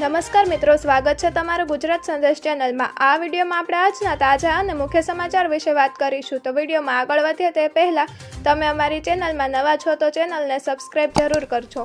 નમસ્કાર મિત્રો, સ્વાગત છે તમારું ગુજરાત સંદેશ ચેનલમાં. આ વિડીયોમાં આપણે આજના તાજા અને મુખ્ય સમાચાર વિશે વાત કરીશું. તો વિડીયોમાં આગળ વધીએ તે પહેલાં તમે અમારી ચેનલમાં નવા છો તો ચેનલને સબસ્ક્રાઇબ જરૂર કરજો.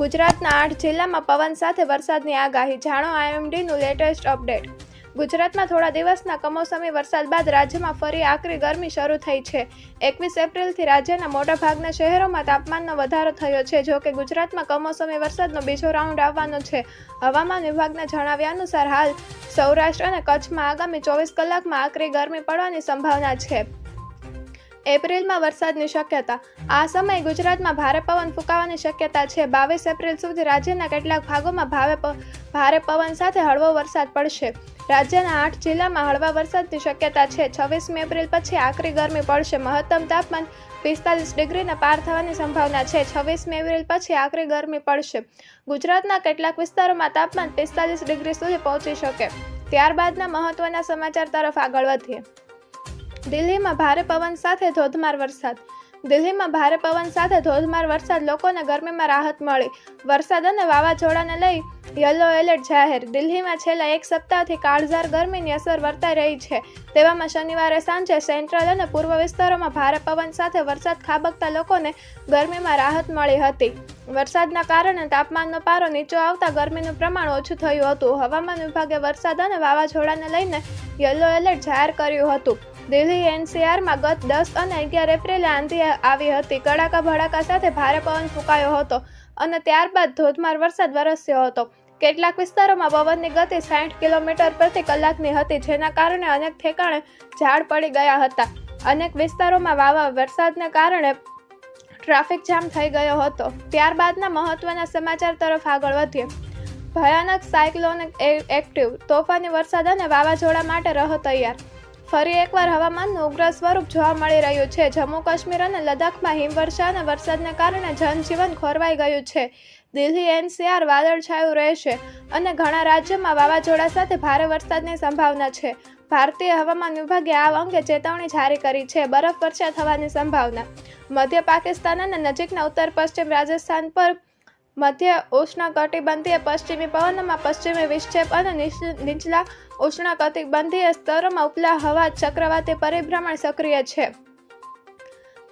ગુજરાતના આઠ જિલ્લામાં પવન સાથે વરસાદની આગાહી. જાણો, આઈએમડીનું લેટેસ્ટ અપડેટ. ગુજરાતમાં થોડા દિવસના કમોસમી વરસાદ બાદ રાજ્યમાં ફરી આકરી ગરમી શરૂ થઈ છે. એકવીસ એપ્રિલથી રાજ્યના મોટાભાગના શહેરોમાં તાપમાનનો વધારો થયો છે, જો કે ગુજરાતમાં કમોસમી વરસાદનો બીજો રાઉન્ડ આવવાનો છે. હવામાન વિભાગના જણાવ્યા અનુસાર હાલ સૌરાષ્ટ્ર અને કચ્છમાં આગામી ચોવીસ કલાકમાં આકરી ગરમી પડવાની સંભાવના છે. એપ્રિલમાં વરસાદની શક્યતા. આ સમયે ગુજરાતમાં ભારે પવન ફૂંકાવાની શક્યતા છે. બાવીસ એપ્રિલ સુધી રાજ્યના કેટલાક ભાગોમાં ભારે ભારે પવન સાથે હળવો વરસાદ પડશે. રાજ્યના આઠ જિલ્લામાં હળવા વરસાદની શક્યતા છે. છવ્વીસમી એપ્રિલ પછી આકરી ગરમી પડશે. મહત્તમ તાપમાન પિસ્તાલીસ ડિગ્રીને પાર થવાની સંભાવના છે. છવ્વીસમી એપ્રિલ પછી આકરી ગરમી પડશે. ગુજરાતના કેટલાક વિસ્તારોમાં તાપમાન પિસ્તાલીસ ડિગ્રી સુધી પહોંચી શકે. ત્યારબાદના મહત્વના સમાચાર તરફ આગળ વધીએ. દિલ્હીમાં ભારે પવન સાથે ધોધમાર વરસાદ. દિલ્હીમાં ભારે પવન સાથે ધોધમાર વરસાદ. લોકોને ગરમીમાં રાહત મળી. વરસાદ અને વાવાઝોડાને લઈ યલો એલર્ટ જાહેર. દિલ્હીમાં છેલ્લા એક સપ્તાહથી કાળઝાર ગરમીની અસર વર્તાઈ રહી છે. તેવામાં શનિવારે સાંજે સેન્ટ્રલ અને પૂર્વ વિસ્તારોમાં ભારે પવન સાથે વરસાદ ખાબકતા લોકોને ગરમીમાં રાહત મળી હતી. વરસાદના કારણે તાપમાનનો પારો નીચો આવતા ગરમીનું પ્રમાણ ઓછું થયું હતું. હવામાન વિભાગે વરસાદ અને વાવાઝોડાને લઈને યલો એલર્ટ જાહેર કર્યું હતું. દિલ્હી એનસીઆરમાં ગત દસ અને અગિયાર એપ્રિલે આંધી આવી હતી. કડાકા ભડાકા સાથે ભારે પવન ફૂંકાયો હતો અને ત્યારબાદ ધોધમાર વરસાદ વરસ્યો હતો. કેટલાક વિસ્તારોમાં પવનની ગતિ સાઠ કિલોમીટર પ્રતિ કલાકની હતી, જેના કારણે અનેક ઠેકાણે ઝાડ પડી ગયા હતા. અનેક વિસ્તારોમાં વાવા વરસાદને કારણે ટ્રાફિક જામ થઈ ગયો હતો. ત્યારબાદના મહત્વના સમાચાર તરફ આગળ વધીએ. ભયાનક સાયક્લોન એક્ટિવ તોફાની વરસાદ અને વાવાઝોડા માટે રહો તૈયાર. ફરી એકવાર હવામાનનું ઉગ્ર સ્વરૂપ જોવા મળી રહ્યું છે. જમ્મુ કાશ્મીર અને લદ્દાખમાં હિમવર્ષા અને વરસાદને કારણે જનજીવન ખોરવાઈ ગયું છે. દિલ્હી, એનસીઆર વાદળછાયું રહેશે અને ઘણા રાજ્યોમાં વાવાઝોડા સાથે ભારે વરસાદની સંભાવના છે. ભારતીય હવામાન વિભાગે આ અંગે ચેતવણી જારી કરી છે. બરફવર્ષા થવાની સંભાવના. મધ્ય પાકિસ્તાન અને નજીકના ઉત્તર પશ્ચિમ રાજસ્થાન પર મધ્ય ઉષ્ણકટિબંધીય પશ્ચિમી પવનમાં પશ્ચિમી વિક્ષેપ અને નીચલા ઉષ્ણકટિબંધીય સ્તરોમાં ઉપલા હવા ચક્રવાતી પરિભ્રમણ સક્રિય છે.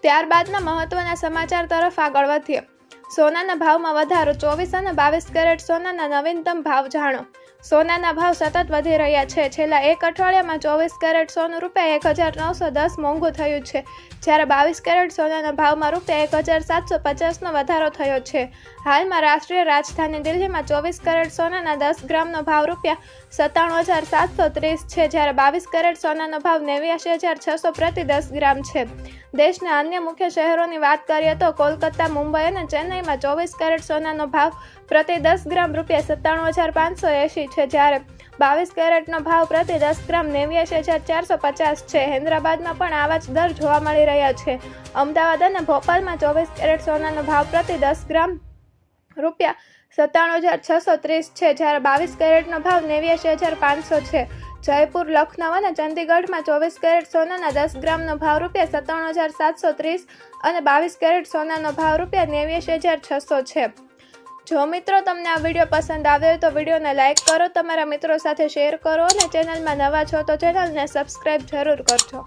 ત્યારબાદના મહત્વના સમાચાર તરફ આગળ વધીએ. સોનાના ભાવમાં વધારો ચોવીસ અને બાવીસ કેરેટ સોનાના નવીનતમ ભાવ જાણો. સોનાના ભાવ સતત વધી રહ્યા છે. છેલ્લા એક અઠવાડિયામાં ચોવીસ કેરેટ સોનું રૂપિયા એક હજાર નવસો દસ મોંઘું થયું છે. જ્યારે બાવીસ કેરેટ સોનાના ભાવમાં રૂપિયા એક હજાર સાતસો પચાસનો વધારો થયો છે. હાલમાં રાષ્ટ્રીય રાજધાની દિલ્હીમાં ચોવીસ કેરેટ સોનાના દસ ગ્રામનો ભાવ રૂપિયા સત્તાણું હજાર સાતસો ત્રીસ છે. જ્યારે બાવીસ કેરેટ સોનાનો ભાવ નેવ્યાસી હજાર છસો પ્રતિ દસ ગ્રામ છે. દેશના અન્ય મુખ્ય શહેરોની વાત કરીએ તો કોલકાતા, મુંબઈ અને ચેન્નઈમાં ચોવીસ કેરેટ સોનાનો ભાવ પ્રતિ દસ ગ્રામ રૂપિયા સત્તાણું હજાર પાંચસો એંશી છે. જ્યારે બાવીસ કેરેટનો ભાવ પ્રતિ દસ ગ્રામ નેવ્યાસી હજાર ચારસો પચાસ છે. હૈદરાબાદમાં પણ આવા જ દર જોવા મળી રહ્યા છે. અમદાવાદ અને ભોપાલમાં ચોવીસ કેરેટ સોનાનો ભાવ પ્રતિ દસ ગ્રામ રૂપિયા સત્તાણું હજાર છસો ત્રીસ છે. જ્યારે બાવીસ કેરેટનો ભાવ નેવ્યાસી હજાર પાંચસો છે. જયપુર લખનૌ અને ચંદીગઢમાં ચોવીસ કેરેટ સોનાના દસ ગ્રામનો ભાવ રૂપિયા સત્તાણું હજાર સાતસો ત્રીસ અને બાવીસ કેરેટ સોનાનો ભાવ રૂપિયા નેવ્યાસી હજાર છસો છે. જો મિત્રો તમને આ વીડિયો પસંદ આવ્યો તો વિડીયોને લાઇક કરો, તમારા મિત્રો સાથે શેર કરો અને ચેનલમાં નવા છો તો ચેનલને સબસ્ક્રાઈબ જરૂર કરજો.